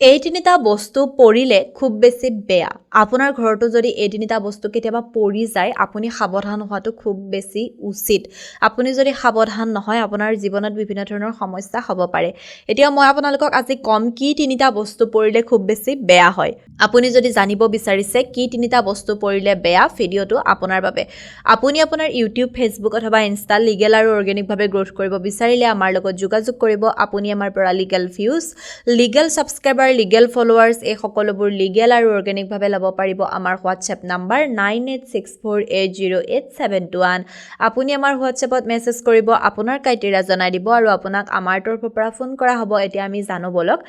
এই তিনিটা বস্তু পৰিলে খুব বেছি বেয়া। আপোনাৰ ঘৰতো যদি এই তিনিটা বস্তু কেতিয়াবা পৰি যায় আপুনি সাৱধান হোৱাটো খুব বেছি উচিত। আপুনি যদি সাৱধান নহয় আপোনাৰ জীৱনত বিভিন্ন ধৰণৰ সমস্যা হ'ব পাৰে। এতিয়া মই আপোনালোকক আজি ক'ম কি তিনিটা বস্তু পৰিলে খুব বেছি বেয়া হয়। আপুনি যদি জানিব বিচাৰিছে কি তিনিটা বস্তু পৰিলে বেয়া ভিডিঅ'টো আপোনাৰ বাবে। আপুনি আপোনাৰ ইউটিউব ফেচবুক অথবা ইনষ্টা লিগেল আৰু অৰ্গেনিকভাৱে গ্ৰ'থ কৰিব বিচাৰিলে আমাৰ লগত যোগাযোগ কৰিব। আপুনি আমাৰ পৰা legal views legal subscriber legal followers এই সকলোবোৰ লিগেল আৰু অৰ্গেনিকভাৱে ল'ব পাৰিব আমাৰ WhatsApp number nine eight six four eight zero' eight seven two one আপুনি আমাৰ হোৱাটছএপত মেছেজ কৰিব আপোনাৰ ক্ৰাইটেৰিয়া জনাই দিব আৰু আপোনাক আমাৰ তৰফৰ পৰা ফোন কৰা হ'ব এতিয়া আমি জানো ব'লক।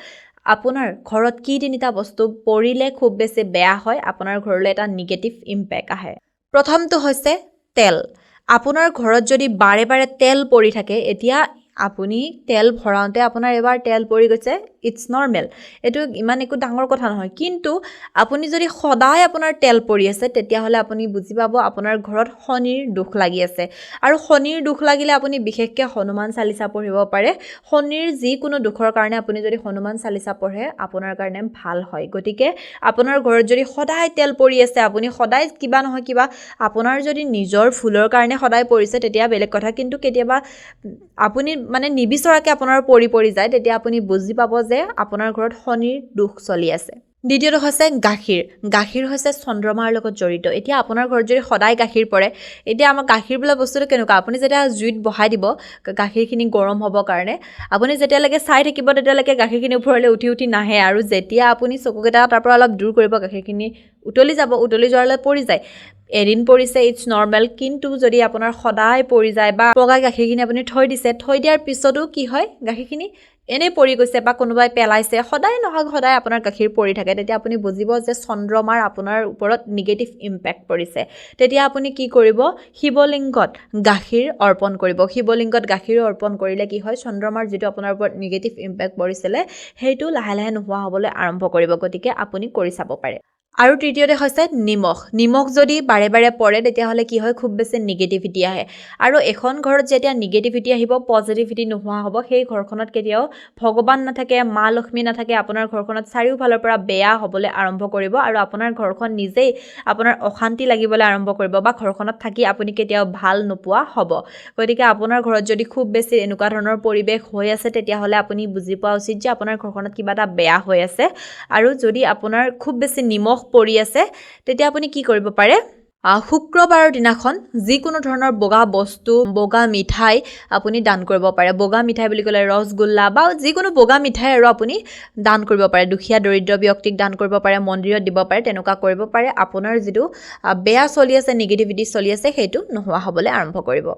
আপোনাৰ ঘৰত কি তিনিটা বস্তু পৰিলে খুব বেছি বেয়া হয় আপোনাৰ ঘৰলৈ এটা নিগেটিভ ইম্পেক্ট আহে। প্ৰথমটো হৈছে তেল। আপোনাৰ ঘৰত যদি বাৰে বাৰে তেল পৰি থাকে এতিয়া আপুনি তেল ভৰাওঁতে আপোনাৰ এবাৰ তেল পৰি গৈছে ইটছ নৰ্মেল এইটো ইমান একো ডাঙৰ কথা নহয়। কিন্তু আপুনি যদি সদায় আপোনাৰ তেল পৰি আছে তেতিয়াহ'লে আপুনি বুজি পাব আপোনাৰ ঘৰত শনিৰ দুখ লাগি আছে। আৰু শনিৰ দুখ লাগিলে আপুনি বিশেষকৈ হনুমান চালিচা পঢ়িব পাৰে। শনিৰ যিকোনো দুখৰ কাৰণে আপুনি যদি হনুমান চালিচা পঢ়ে আপোনাৰ কাৰণে ভাল হয়। গতিকে আপোনাৰ ঘৰত যদি সদায় তেল পৰি আছে আপুনি সদায় কিবা নহয় কিবা আপোনাৰ যদি নিজৰ ভুলৰ কাৰণে সদায় পৰিছে তেতিয়া বেলেগ কথা। কিন্তু কেতিয়াবা আপুনি মানে নিবিচৰাকৈ আপোনাৰ পৰি পৰি যায় তেতিয়া আপুনি বুজি পাব যে আপোনাৰ ঘৰত শনিৰ দুখ চলি আছে। দ্বিতীয়টো হৈছে গাখীৰ। গাখীৰ হৈছে চন্দ্ৰমাৰ লগত জড়িত। এতিয়া আপোনাৰ ঘৰত যদি সদায় গাখীৰ পৰে এতিয়া আমাৰ গাখীৰ বোলা বস্তুটো কেনেকুৱা? আপুনি যেতিয়া জুইত বহাই দিব গাখীৰখিনি গৰম হ'বৰ কাৰণে আপুনি যেতিয়ালৈকে চাই থাকিব তেতিয়ালৈকে গাখীৰখিনি ওপৰলৈ উঠি উঠি নাহে আৰু যেতিয়া আপুনি চকুকেইটা তাৰ পৰা অলপ দূৰ কৰিব গাখীৰখিনি উতলি যাব উতলি যোৱালৈ পৰি যায়। এদিন পৰিছে ইটছ নৰ্মেল কিন্তু যদি আপোনাৰ সদায় পৰি যায় বা পগা গাখীৰখিনি আপুনি থৈ দিছে থৈ দিয়াৰ পিছতো কি হয়? গাখীৰখিনি এনেই পৰি গৈছে বা কোনোবাই পেলাইছে সদায় নহয় সদায় আপোনাৰ গাখীৰ পৰি থাকে। তেতিয়া আপুনি বুজিব যে চন্দ্ৰমাৰ আপোনাৰ ওপৰত নিগেটিভ ইম্পেক্ট পৰিছে। তেতিয়া আপুনি কি কৰিব? শিৱলিংগত গাখীৰ অৰ্পণ কৰিব। শিৱলিংগত গাখীৰ অৰ্পণ কৰিলে কি হয়? চন্দ্ৰমাৰ যিটো আপোনাৰ ওপৰত নিগেটিভ ইম্পেক্ট পৰিছিলে সেইটো লাহে লাহে নোহোৱা হ'বলৈ আৰম্ভ কৰিব। গতিকে আপুনি কৰি চাব পাৰে। আৰু তৃতীয়তে হৈছে নিমখ। নিমখ যদি বাৰে বাৰে পৰে তেতিয়াহ'লে কি হয়? খুব বেছি নিগেটিভিটি আহে। আৰু এখন ঘৰত যেতিয়া নিগেটিভিটি আহিব পজিটিভিটি নোহোৱা হ'ব সেই ঘৰখনত কেতিয়াও ভগৱান নাথাকে মা লক্ষ্মী নাথাকে আপোনাৰ ঘৰখনত চাৰিওফালৰ পৰা বেয়া হ'বলৈ আৰম্ভ কৰিব আৰু আপোনাৰ ঘৰখন নিজেই আপোনাৰ অশান্তি লাগিবলৈ আৰম্ভ কৰিব বা ঘৰখনত থাকি আপুনি কেতিয়াও ভাল নোপোৱা হ'ব। গতিকে আপোনাৰ ঘৰত যদি খুব বেছি এনেকুৱা ধৰণৰ পৰিৱেশ হৈ আছে তেতিয়াহ'লে আপুনি বুজি পোৱা উচিত যে আপোনাৰ ঘৰখনত কিবা এটা বেয়া হৈ আছে। আৰু যদি আপোনাৰ খুব বেছি নিমখ পৰি আছে তেতিয়া আপুনি কি কৰিব পাৰে? শুক্ৰবাৰৰ দিনাখন যিকোনো ধৰণৰ বগা বস্তু বগা মিঠাই আপুনি দান কৰিব পাৰে। বগা মিঠাই বুলি ক'লে ৰসগোল্লা বা যিকোনো বগা মিঠাই আৰু আপুনি দান কৰিব পাৰে। দুখীয়া দৰিদ্ৰ ব্যক্তিক দান কৰিব পাৰে মন্দিৰত দিব পাৰে তেনেকুৱা কৰিব পাৰে। আপোনাৰ যিটো বেয়া চলি আছে নিগেটিভিটি চলি আছে সেইটো নোহোৱা হ'বলৈ আৰম্ভ কৰিব।